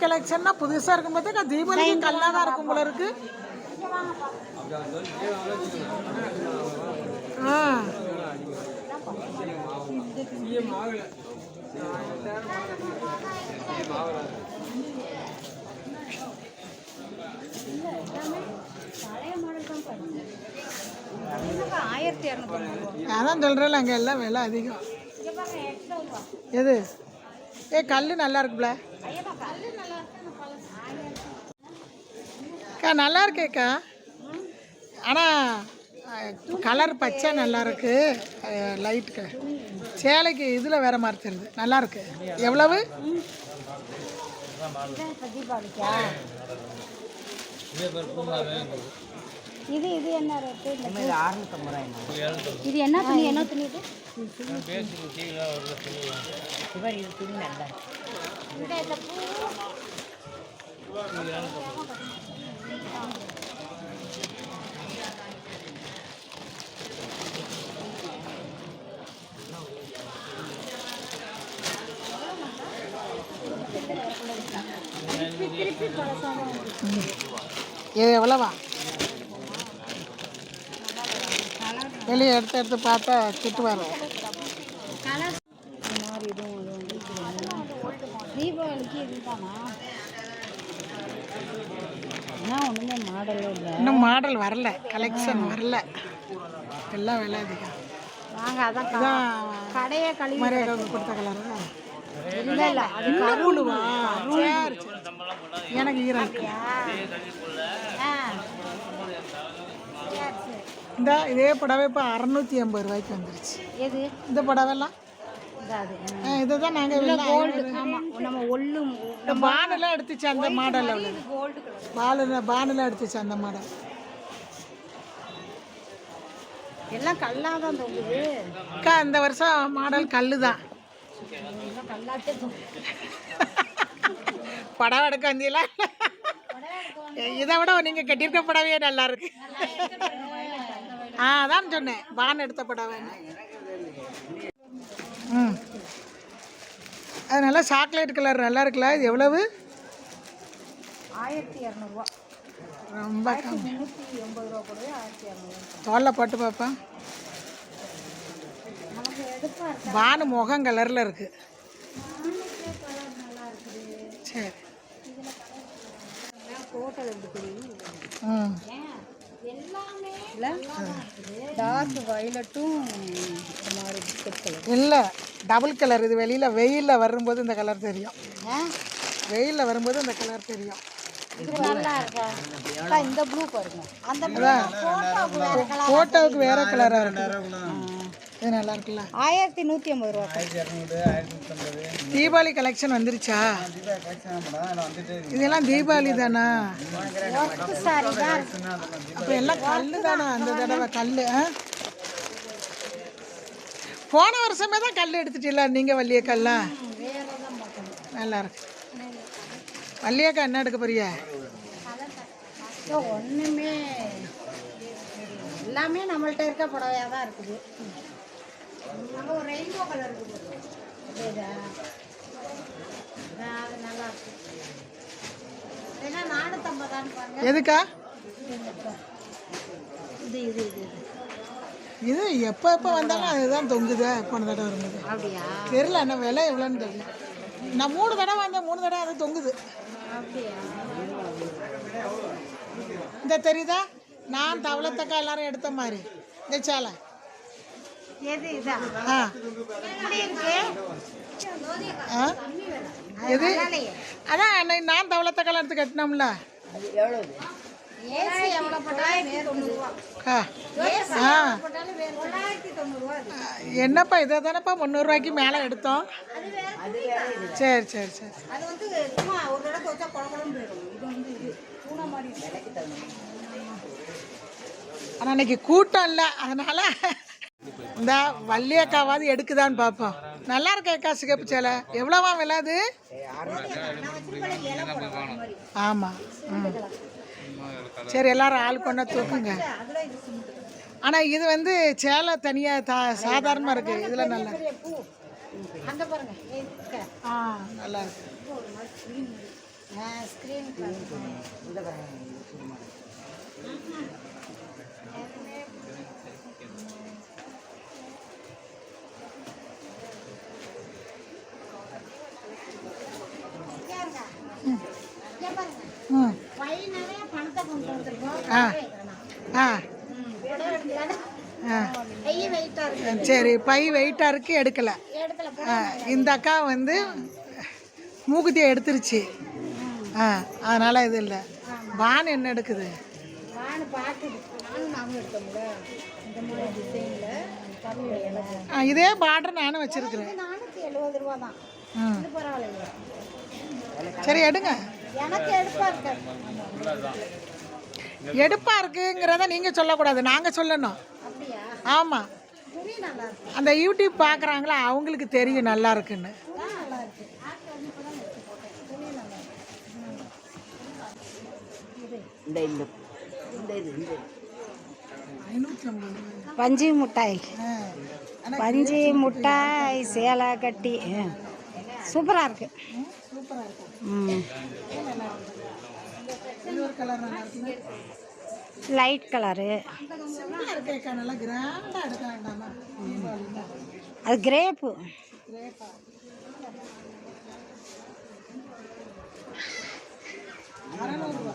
கலெக்ஷன்னா புதுசாக இருக்கும் பார்த்தா தீபாவளிக்கு கல்லாக தான் இருக்கும் போல இருக்கு. ஆ. ஆயிரத்தி இரநூத்தி அதான் சொல்கிறேன் அங்கே எல்லாம் விலை அதிகம். எது? ஏ கல் நல்லா இருக்குல்ல கல்லு அக்கா நல்லா இருக்கேக்கா ஆனால் கலர் பச்சை நல்லா இருக்கு. லைட்டுக்கு சேலைக்கு இதில் வேற மாதிரி தெரியுது. நல்லா இருக்கு. எவ்வளவு? தீபாவளிக்கா இது இது என்ன ரேட்டு இது என்ன? துணி என்ன துணி இது? இந்த இந்த பூ. திருப்பி திருப்பி பழசாதான் இருக்கு. இது எவ்வளவா? வெளியே எடுத்து எடுத்து பார்த்தா திட்டு வரும் கலர் இந்த மாதிரி இதுவும் இதுவும் தீபாவளிக்கு இதுதானா ஒன்றுமே மாடலும் இல்லை இன்னும் மாடல் வரல கலெக்ஷன் வரல. எல்லாம் விலை அதிகம். அதான் கடையே கழுவி மரியாதை கொடுத்த கலரா இல்லை இல்லை அது சரி எனக்கு ஈரம் இருக்கு ஆ சரி சரி இந்த இதே புடவை இப்போ அறநூற்றி எண்பது ரூபாய்க்கு வந்துருச்சு. எது? இந்த அது இதை தான் நாங்கள் கோல்டு நம்ம ஒல்லு இந்த பானெல்லாம் எடுத்துச்சு அந்த மாடல் அவ்வளோ கோல்டு பானெல்லாம் எடுத்துச்சு அந்த மாடல் எல்லாம் கல்லாக தான் தொங்குது அக்கா இந்த வருஷம் மாடல் கல்லு தான் புடவை எடுக்க வந்தீங்களா? இதை விட நீங்கள் கட்டியிருக்க புடவையே நல்லா இருக்கு. ஆ அதான் சொன்னேன். பான் எடுத்த புடவை ம். அது நல்லா சாக்லேட் கலர் நல்லா இருக்குல்ல? இது எவ்வளவு? ஆயிரத்தி இரநூறுவா. ரொம்ப கம்மி. தோலில் போட்டு பார்ப்பேன் பானு முகம் கலரில் இருக்கு. சரி ஃபோட்டோ எப்படி தெரியும் ம் எல்லாமே டார்க் வயலட்டும் இந்த மாதிரி பிஸ்கட் கலர் இல்லை டபுள் கலர் இது வெளியில் வெயிலில் வரும்போது இந்த கலர் தெரியும். வெயிலில் வரும்போது இந்த கலர் தெரியும். இந்த ப்ளூ பாருங்க. அந்த ஃபோட்டோவுக்கு வேற கலராக இருக்கு. இது நல்லா இருக்குல்ல ஆயிரத்தி நூற்றி ஐம்பது ரூபா. தீபாவளி கலெக்ஷன் வந்துருச்சா? இதெல்லாம் தீபாவளி தானா. அப்போ எல்லாம் கல்லு தானா அந்த தடவை கல் போன வருஷமே தான் கல் எடுத்துட்டீங்களா நீங்கள் வள்ளியக்கல்லா? நல்லா இருக்கு. வள்ளியக்கா என்ன எடுக்க போறியா ஒண்ணுமே எல்லாமே நம்மள்ட்ட இருக்க புடவையாக தான் இருக்குது. ரெயின்போ கலர் இருக்குது இதா? ஆ, அது நல்லா இருக்கு. ஏன்னா நானூற்றம்பதான்னு பாருங்க. எதுக்கா? இது இது இது எப்போ எப்போ வந்தாலும் அதுதான் தொங்குதே போன தடவை வரும்போது. அப்படியா? தெரியல என்ன விலை எவ்வளோன்னு தெரியல. நான் மூணு தடவை வந்தேன் மூணு தடவை அது தொங்குது. இந்த தெரியுதா? நான் தவளத்தக்கா எல்லாரும் எடுத்த மாதிரி. இந்த சேலை. எது இதா? ஆ. எப்படி இருக்கு? ஆ? எது. அதான் அன்னைக்கு நான் தவளத்தக்கால எடுத்து கட்டினோம்ல. என்னப்பா இதை தானேப்பா முந்நூறுரூவாய்க்கு மேலே எடுத்தோம்? சரி சரி சரி. அது வந்து சும்மா ஒரு தடவை வச்சா குழப்பம் போயிடும். இது வந்து இது பூனை மாதிரி விலைக்கு தகுந்த ஆனால் அன்னைக்கு கூட்டம் இல்லை. அதனால இந்த வள்ளியக்காவாது எடுக்குதான்னு பார்ப்போம் நல்லா இருக்கேக்கா சிகப்பு சேலை? எவ்வளோவா விலை ஆமாம் ம். சரி எல்லாரும் ஆள் பண்ண தூக்குங்க. ஆனால் இது வந்து சேலை தனியாக தா சாதாரணமாக இருக்குது இதில் நல்லா ஆ நல்லா இருக்கு. சரி பை வெயிட்டாக இருக்கு எடுக்கலை. இந்த அக்கா வந்து மூக்குத்தியை எடுத்துருச்சு. ஆ அதனால் இது இல்லை. பான் என்ன எடுக்குது? இதே பார்டர் நானும் வச்சுருக்குறேன். சரி எடுங்க. எனக்கு எடுப்பா இருக்காது எடுப்பாக இருக்குங்கிறத நீங்கள் சொல்லக்கூடாது நாங்கள் சொல்லணும். இருக்கு. அந்த யூடியூப் பார்க்குறாங்களா அவங்களுக்கு தெரியும் நல்லா இருக்குன்னு. இருக்கு. இருக்கு. பஞ்சு மிட்டாய். பஞ்சு மிட்டாய் சேலை கட்டி. சூப்பராக இருக்கு. சூப்பராக இருக்கும் லைட் கலரு அது கிரேப்பு அறநூறுபா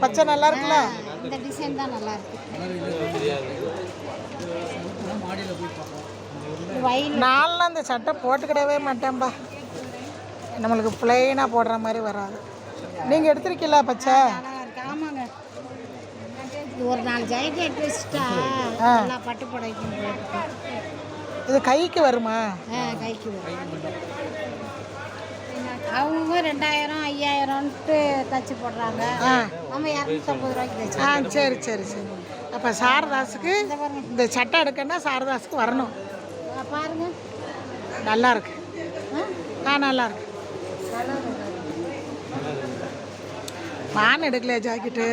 பச்சை நல்லா இருக்குல்ல? இந்த டிசைன் தான் நல்லா இருக்கு. வயல். நான்லாம் இந்த சட்டை போட்டுக்கிடவே மாட்டேன்பா. நம்மளுக்கு பிளெயினாக போடுற மாதிரி வராது. நீங்கள் எடுத்திருக்கீங்களா பச்சை? ஆமாங்க இது ஒரு நாலு ஜாக்கெட் வச்சுட்டா பட்டு புடவைக்கு. இது கைக்கு வருமா? ஆ கைக்கு வரும். அவங்க ரெண்டாயிரம் ஐயாயிரம்ன்ட்டு தச்சு போடுறாங்க. நம்ம இரநூத்தம்பது ரூபாய்க்கு தச்சு ஆ சரி சரி சரி. அப்போ சாரதாஸுக்கு இந்த சட்டை எடுக்கன்னா சாரதாஸுக்கு வரணும். பாருங்க. நல்லா இருக்கு ஆ நல்லா இருக்கு நான் எடுக்கலையா ஜாக்கெட்டு?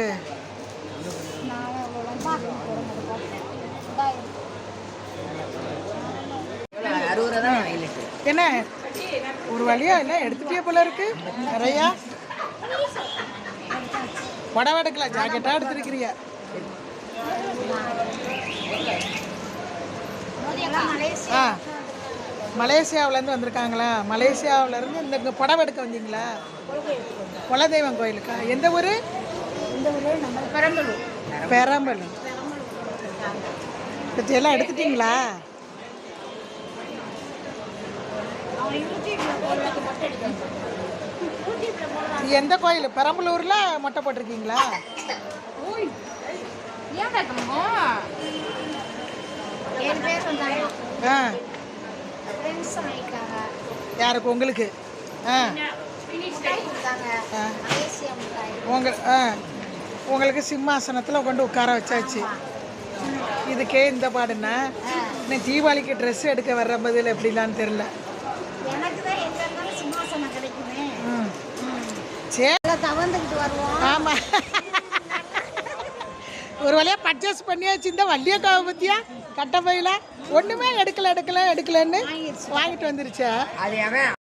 என்ன? ஒரு வழியா என்ன எடுத்துட்டே போல இருக்கு. நிறையா. புடவை எடுக்கல ஜாக்கெட்டாக எடுத்துருக்கிறிய ஆ. மலேசியாவுலேருந்து வந்திருக்காங்களா? மலேசியாவுலேருந்து இந்த புடவை எடுக்க வந்தீங்களா? குலதெய்வம் கோயிலுக்கா? எந்த ஊர்? பெரம்பலூர். பெரம்பலூர். பற்றி எல்லாம் எடுத்துட்டீங்களா? எந்த கோயில்? பெரம்பலூரில் மொட்டை போட்டிருக்கீங்களா? ஏன் கேட்கணுமோ ஏழு பேர் வந்தாங்க. ஆ. ஃப்ரெண்ட்ஸ் யாருக்கு? உங்களுக்கு. ஆ. கொடுத்தாங்க. ஆ. உங்களுக்கு சிம்மாசனத்தில் கொண்டு உட்கார வச்சாச்சு. இதுக்கே இந்த பாடுன்னா இன்னும் தீபாவளிக்கு ட்ரெஸ் எடுக்க வர்ற பதில் எப்படிலான்னு தெரில சரி தவந்துக்கிட்டு வருவோம். ஆமாம் ஒரு வழியாக பர்ச்சேஸ் பண்ணியாச்சு. இந்த வள்ளியக்காவை பற்றியா கட்ட பையில ஒன்றுமே எடுக்கல எடுக்கல எடுக்கலன்னு வாங்கிட்டு வந்துருச்சா. அது